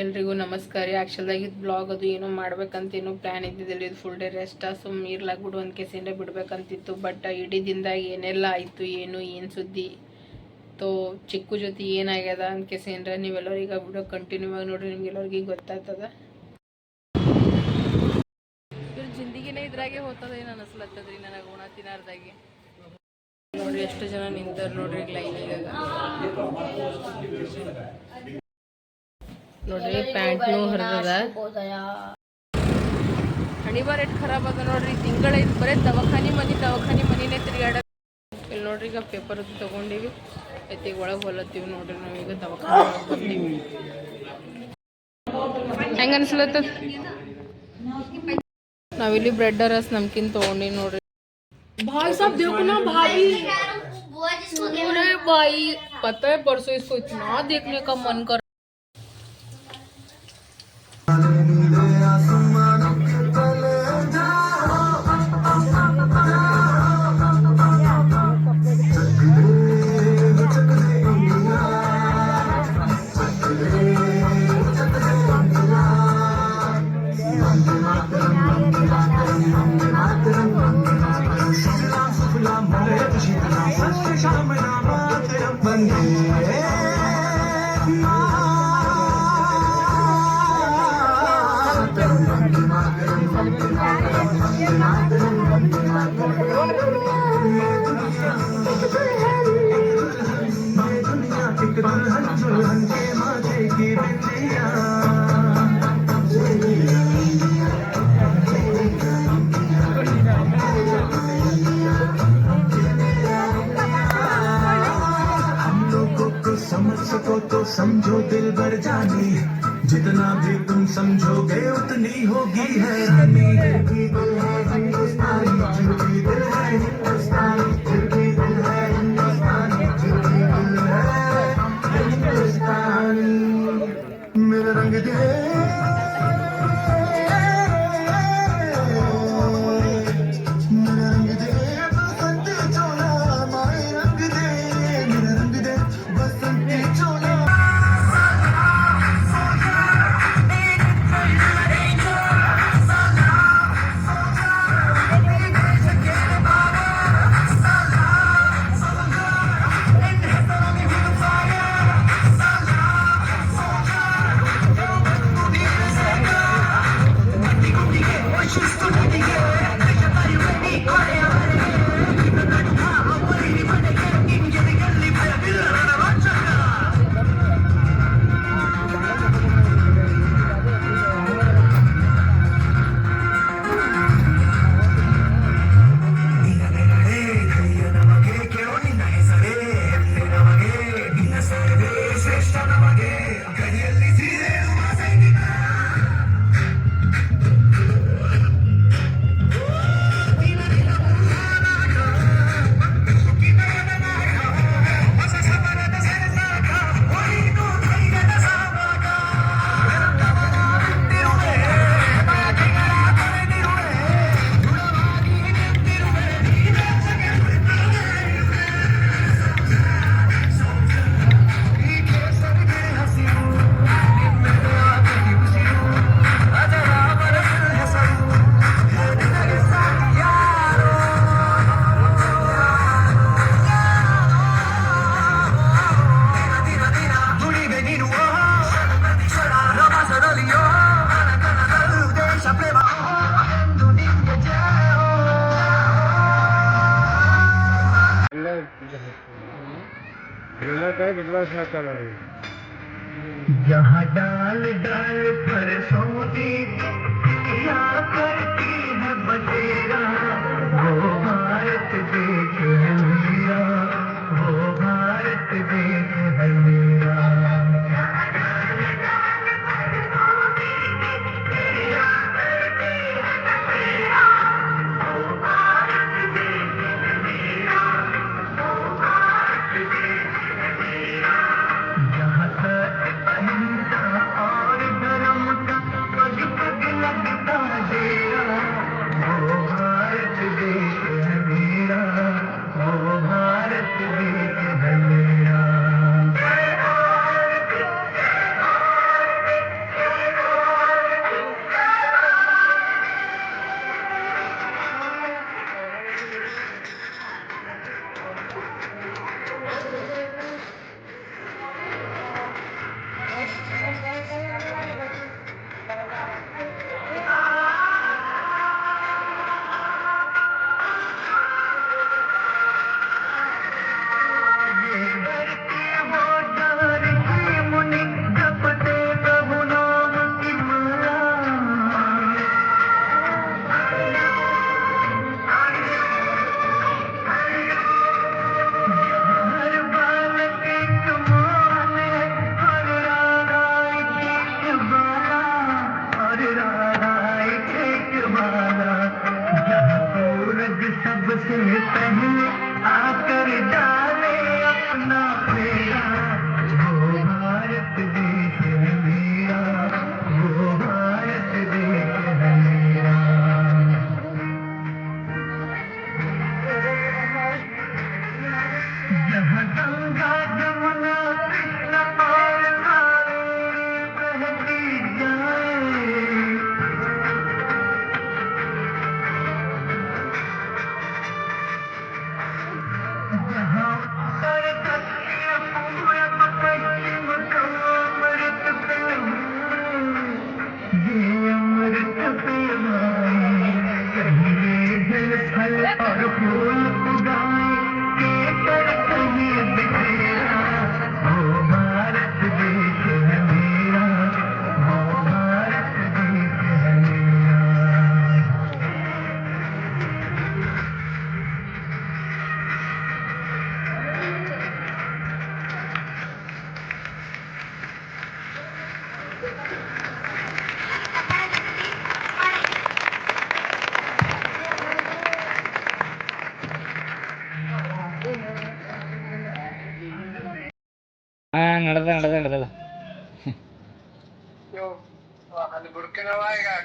ಎಲ್ರಿಗೂ ನಮಸ್ಕಾರ ಆ್ಯಕ್ಚುಲ್ದಾಗ ಇದು ಬ್ಲಾಗ್ ಅದು ಏನೋ ಮಾಡ್ಬೇಕಂತ ಏನೋ ಪ್ಲ್ಯಾನ್ ಇದ್ದಿದ್ದಿಲ್ಲ ಇದು ಫುಲ್ ಡೇ ರೆಸ್ಟ್ ಸುಮ್ಮ ಇರ್ಲಾಗ್ಬಿಡು ಒಂದು ಕೆಸಿಂದ ಬಿಡ್ಬೇಕಂತಿತ್ತು. ಬಟ್ ಇಡೀ ದಿನದಾಗ ಏನೆಲ್ಲ ಆಯಿತು ಏನು ಏನು ಸುದ್ದಿ? ತೋ ಚಿಕ್ಕು ಜೊತೆ ಏನಾಗ್ಯದ ಅಂತ ಕೆಸಿಂದ್ರ ನೀವೆಲ್ಲರೂ ಈಗ ಬಿಡೋ ಕಂಟಿನ್ಯೂ ಆಗಿ ನೋಡ್ರಿ ನಿಮ್ಗೆಲ್ಲರಿಗೂ ಗೊತ್ತಾಗ್ತದ? ಇವ್ರ ಜಿಂದಗಿನೇ ಇದ್ರಾಗೆ ಹೋಗ್ತದ ಏನು ಅನಿಸ್ಲತ್ತದ್ರಿ ನನಗೆ ಉಣ ತಿನ್ನಾರ್ದಾಗೆ ನೋಡ್ರಿ ಎಷ್ಟು ಜನ ನಿಂತಾರೆ ನೋಡ್ರಿ ಲೈನಿಗಾಗ ನೋಡ್ರಿ ಪ್ಯಾಂಟ್ನು ಹರಿದದ ಹಣಿಬಾರ್ ಎಟ್ ಖರಾಬ್ ಅದ ನೋಡ್ರಿ ತಿಂಗಳ ಇದು ಬರೇ ದವಾಖಾನಿ ಮನಿ ದವಾಖಾನಿ ಮನಿನೇ ತಿರುಗಾಡ ಇಲ್ಲಿ ನೋಡ್ರಿ ಈಗ ಪೇಪರ್ ಅದು ತಗೊಂಡಿವಿ ಐತಿ ಒಳಗೆ ಹೊಲತ್ತೀವಿ ನೋಡ್ರಿ ನಾವೀಗ ದವಾಖಾನೆ ಒಳಗ್ ಬಂದೀವಿ ಹೆಂಗ ಅನ್ಸ್ಲತ್ತದ ನಾವಿಲ್ಲಿ ಬ್ರೆಡ್ ರಸ್ ನಮ್ಕಿನ್ ತಗೊಂಡಿ ನೋಡ್ರಿ भाई साहब देखो ना भाभी अरे भाई पता है परसों इसको इतना देखने का मन कर Amen. तो समझो दिल भर जानी जितना भी तुम समझोगे उतनी होगी है है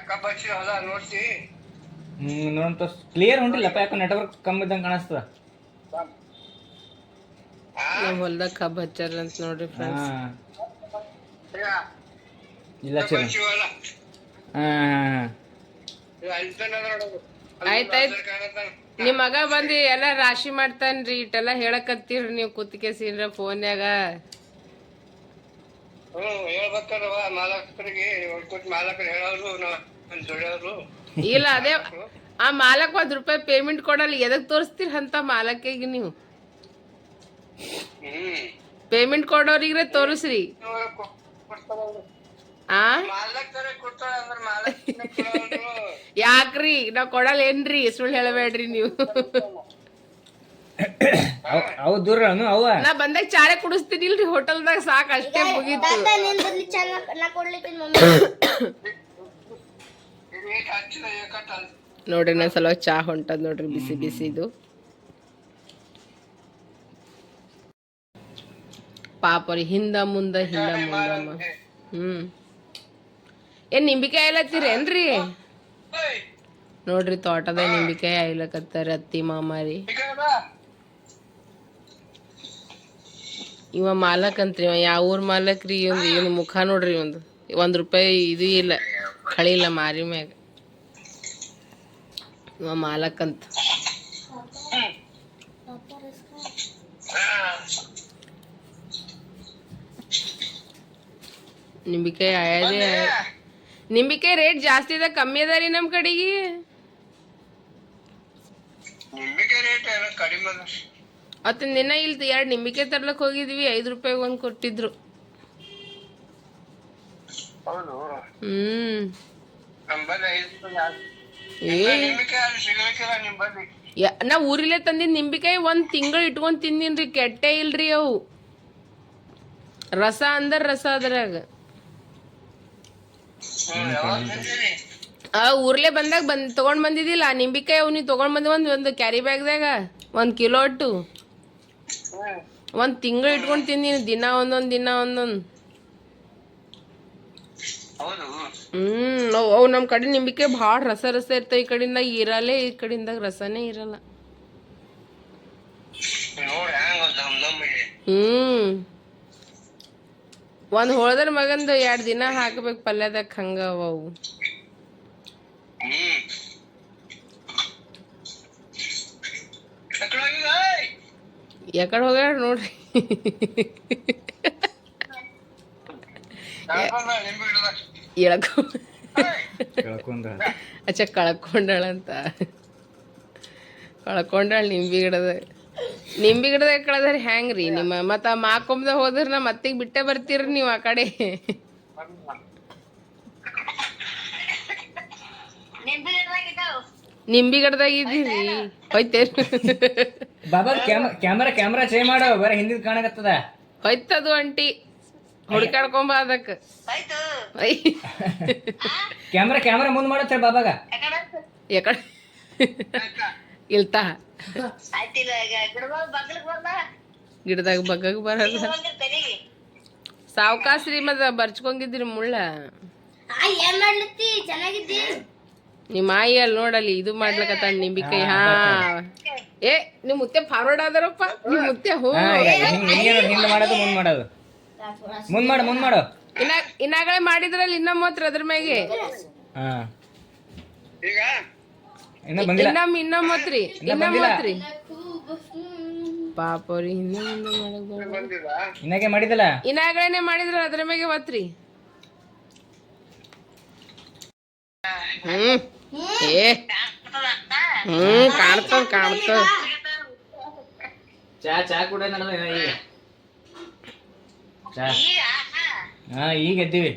ಬುಡ್ಕಿನವ ಈಗ ಕಬ್ಬ ಹಚ್ಚಿ ಹೊಲ ನೋಡ್ಸಿ ಕ್ಲಿಯರ್ ಹೊಂಟಿಲ್ಲಪ್ಪ ಯಾಕೋ ನೆಟ್ವರ್ಕ್ ಕಮ್ಮಿ ಇದ್ದಂಗೆ ಕಾಣಿಸ್ತದ ನಮ್ಮ ಹೊಲ್ದಾಗ ಕಬ್ಬು ಹಚ್ಚಾರ ಅಂತ ನೋಡ್ರಿ ಫ್ರೆಂಡ್ಸ್ ಇಲ್ಲ ಚಲೋ ಹೊಲ. ಹಾ ನಿಮ್ಮ. ಅಲ್ಲಿ ಆಯ್ತಾಯ್ತ್. ಬಾಜುಕ ಆಗತ್ತಾನ. ನಿಮ್ ಮಗ ಬಂದು ಎಲ್ಲ ರಾಶಿ ಮಾಡ್ತಾನ್ರಿ ಇಟ್ಟೆಲ್ಲ ಹೇಳಕತ್ತೀರಿ ನೀವು ಕುತ್ತಿಗೆಸಿನ್ರ ಫೋನ್ಯಾಗ ಹ್ಮ್ ಹೇಳ್ಬೇಕಲ್ವ ಮಾಲಕರಿಗೆ ಕೊಟ್ಟು ಮಾಲಕರು ಹೇಳೋರು ನಾವ್ ದುಡಿಯೋರು ಇಲ್ಲ ಅದೇ ಆ ಮಾಲಕ್ ಒಂದ್ ರೂಪಾಯಿ ಪೇಮೆಂಟ್ ಕೊಡಲ್ಲ ಎದಕ್ ತೋರಿಸ್ತೀರಿ ಅಂತ ಮಾಲಕಿಗೆ ನೀವು? ಹ್ಮ್. ಪೇಮೆಂಟ್ ಕೊಡೋರಿಗ್ರೆ ತೋರಿಸ್ರಿ. ಇವ್ರು ಕೊ- ಕೊಡ್ತಾರವ್ರು. ಆ? ಮಾಲಕರೇ ಕೊಡ್ತಾರ ಅಂದ್ರೆ ಮಾಲಕರೇ ಕೊಡೋರು. ಯಾಕ್ರಿ ನಾವ್ ಕೊಡಲ್ಲ ಏನ್ರಿ ಸುಳ್ಳು ಹೇಳಬೇಡ್ರಿ ನೀವು. ಅವ್ ಅವು ದೂರ ಅವ. ನಾ ಬಂದಾಗ ಚಾರೆ ಕುಡಿಸ್ತೀನಿ ಇಲ್ರಿ ಹೋಟೆಲ್ದಾಗ ಸಾಕು ಅಷ್ಟೇ ಮುಗೀತು. ಇದು. ನೋಡ್ರಿ ನಾ ಸಲ ಚಾ ಹೊಂಟದ ನೋಡ್ರಿ ಬಿಸಿ ಬಿಸಿದು ಪಾಪರಿ ಹಿಂದ ಮುಂದ ಹಿಂದ ಮುಂದಮ್ಮ ಹ್ಮ್. ಏನ್ ನಿಂಬಿಕಾಯಿ ಆಯ್ಲತ್ತೀರೇನ್ರಿ ನೋಡ್ರಿ ತೋಟದ ನಿಂಬಿಕಾಯಿ ಆಯ್ಲಕತ್ತಾರ ಅತ್ತಿ ಮಾಮಾರಿ ಈ ಕಡೆ ಬಾ. ಇವ ಮಾಲಕ್ ಅಂತ್ರಿ, ಇವ ಯಾವ ಊರ್ ಮಾಲಕ್ ರೀ, ಇವಂದು ಏನ್ ಮುಖ ನೋಡ್ರಿ ಒಂದು ಒಂದ್ ರೂಪಾಯಿ ಇದು ಇಲ್ಲ ಕಳಿಲ್ಲ ಮಾರಿ ಮ್ಯಾಗ. ಇವ ಮಾಲಕ್ ಅಂತ. ನಿಂಬಿಕಾಯಿ ಆಯದೇ ನಿಂಬಿಕಾಯಿ ರೇಟ್ ಜಾಸ್ತಿ ಅದ, ಕಮ್ಮಿ ಅದ ರೀ ನಮ್ ಕಡೆಗೆ. ನಿಂಬಿಕಾಯಿ ರೇಟ್ ಕಡಿಮೆ ಅದ. ಅವತ್ತಿನ ದಿನ ಇಲ್ದು ಎರಡು ನಿಂಬಿಕೆ ತರ್ಲಕ್ ಹೋಗಿದ್ವಿ ಐದು ರೂಪಾಯಿಗೆ ಒಂದ್ ಕೊಟ್ಟಿದ್ರು. ಹ್ಮ್. ನಾ ಊರಿಲೆ ತಂದಿದ್ ನಿಂಬಿಕಾಯಿ ಒಂದ್ ತಿಂಗಳು ಇಟ್ಕೊಂಡ್ ತಿಂದಿನ್ರಿ ಕೆಟ್ಟೆ ಇಲ್ರಿ ಅವು. ರಸ ಅಂದ್ರ ರಸ ಅದ್ರಾಗ. ಆ ಊರ್ಲೆ ಬಂದಾಗ ಬಂದ್ ತಗೊಂಡ್ ಬಂದಿದಿಲ್ಲ ನಿಂಬಿಕಾಯ್ ನಿಂಬಿಕಾಯಿ ಅವ್ ನೀ ತಗೊಂಡ್ ಬಂದ್ ಒಂದ್ ಒಂದು ಕ್ಯಾರಿ ಬ್ಯಾಗ್ದಾಗ ಒಂದ್ ಕಿಲೋ ಅಟ್ಟು. ಒಂದ್ ತಿಂಗಳು ಇಟ್ಕೊಂಡ್ ತಿಂದಿನಿ ದಿನ ಒಂದೊಂದ್ ದಿನ ಒಂದೊಂದ್. ಹ್ಮ್ ಅವ್ ಅವ್ ನಮ್ ಕಡೆ ನಿಂಬಿಕೆ ಭಾಳ ರಸ ರಸ ಇರ್ತಾವ ಈ ಕಡೆಯಿಂದ ಇರಲ್ಲೇ ಈ ಕಡಿಂದ ರಸನೇ ಇರಲ್ಲ. ಹ್ಮ್. ಒಂದ್ ಹೋಳದ್ರ ಮಗಂದು ಎರಡ್ ದಿನ ಹಾಕ್ಬೇಕು ಪಲ್ಯದಾಗ ಹಂಗ ಅವ ಅವು ಹ್ಮ್ ಎಕಡೆ ಹೋಗಿದ? ಏಯ್! ಯಾಕಡೆ ಹೋಗ್ಯಾರ ನೋಡ್ರಿ. ಅಚ್ಚ ಕಳ್ಕೊಂಡಾಳ ಅಂತ. ಕಳ್ಕೊಂಡಾಳ ನಿಂಬಿ ಗಿಡದ ನಿಂಬಿ ಗಿಡದಾಗ ಹ್ಯಾಂಗ್ ರೀ ನಿಮ್ಮ ಮತ್ತ ಮಾಕೊಂಬ್ದ ಮಾಕೊಂಬದ ಹೋದ್ರ ನಾ ಮತ್ತಿಗೆ ಬಿಟ್ಟೆ ಬರ್ತೀರಿ ನೀವು ಆ ಕಡೆ. ನಿಂಬೆ ನಿಂಬಿ ಗಿಡದಾಗ ಇದ್ದೀರಿ ಹೋಯ್ತೇನ್ ಬಾಬಾ ಕ್ಯಾಮ್ರಾ ಕ್ಯಾಮ್ರಾ ಚೇ ಚೇಂಜ್ ಮಾಡೋ. ಬರ ಹಿಂದಿದ್ ಕಾಣಕತ್ತದ. ಹೋಯ್ತದು ಅಂಟಿ ಹುಡ್ಕಾಡ್ಕೊಂಬ ಅದಕ್ಕೆ ಕ್ಯಾಮ್ರಾ ಕ್ಯಾಮ್ರಾ ಮುಂದ್ ಮಾಡತ್ತೆ ಬಾಬಾಗ. ಯಾಕಡೆ ಇಲ್ತಾ? ಗಿಡದಾಗ ಬಗ್ಗ ಬರ ಗಿಡದಾಗ ಬಗ್ಗಗ್ ಬರಲ್ಲ. ಬರ್ಚ್ಕೊಂಡಿದ್ರಿ ಮತ್ತ ಬರ್ಚ್ಕೊಂಗಿದ್ರಿ ಮುಳ್ಳ. ಆ ಏನ್ ಮಾಡ್ಲತ್ತಿ? ಚೆನ್ನಾಗಿದ್ದಿ ನಿಮ್ಮ ಆಯಿ ಅಲ್ಲಿ ನೋಡಲ್ಲಿ ಇದು ಮಾಡ್ಲಕತ್ತ ನಿಂಬಿಕಾಯಿ ಹಾ ಏ ನಿಮ್ ಮುತ್ತೆ ಫಾರ್ವರ್ಡ್ ಆದಾರಪ್ಪ? ನಿಮ್ ಮುತ್ತೆ ಹೋ. ಹಿಂದ್ ಮಾಡೋದು ಮುಂದ್ ಮಾಡೋದು. ಮುಂದ್ ಮಾಡು ಮುಂದ್ ಮಾಡು. ಇನ್ನ ಇನ್ನಾಗಲೇ ಮಾಡಿದ್ರಲ್ಲಿ ಇನ್ನ ಹತ್ರ ಅದ್ರ ಮ್ಯಾಗೆ. ಹಾ. ಈಗ? ಇನ್ನ ಬಂದಿಲ್ಲ. ಇನ್ನ ಇನ್ನೊಮ್ಮೆ ಬಂದಿಲ್ಲ. ಹತ್ರಿ ಪಾಪ ಅವ್ರಿ ಇನ್ನಾಗೆ ಮಾಡಿದಲ್ಲ ಇನ್ನಾಗಲೇನೆ ಮಾಡಿದ್ರ ಅದ್ರ ಮ್ಯಾಗೆ ಒತ್ರಿ ಹ್ಮ್. ಏ. ಹ್ಮ್. ಕಾಣ್ತದ ಕಾಣ್ತದ ಚಾ ಚಾ ಕೂಡ ನಡೆದ ಈಗ. ಚಾ. ಹಾ. ಈಗ ಎದ್ದೀವಿ.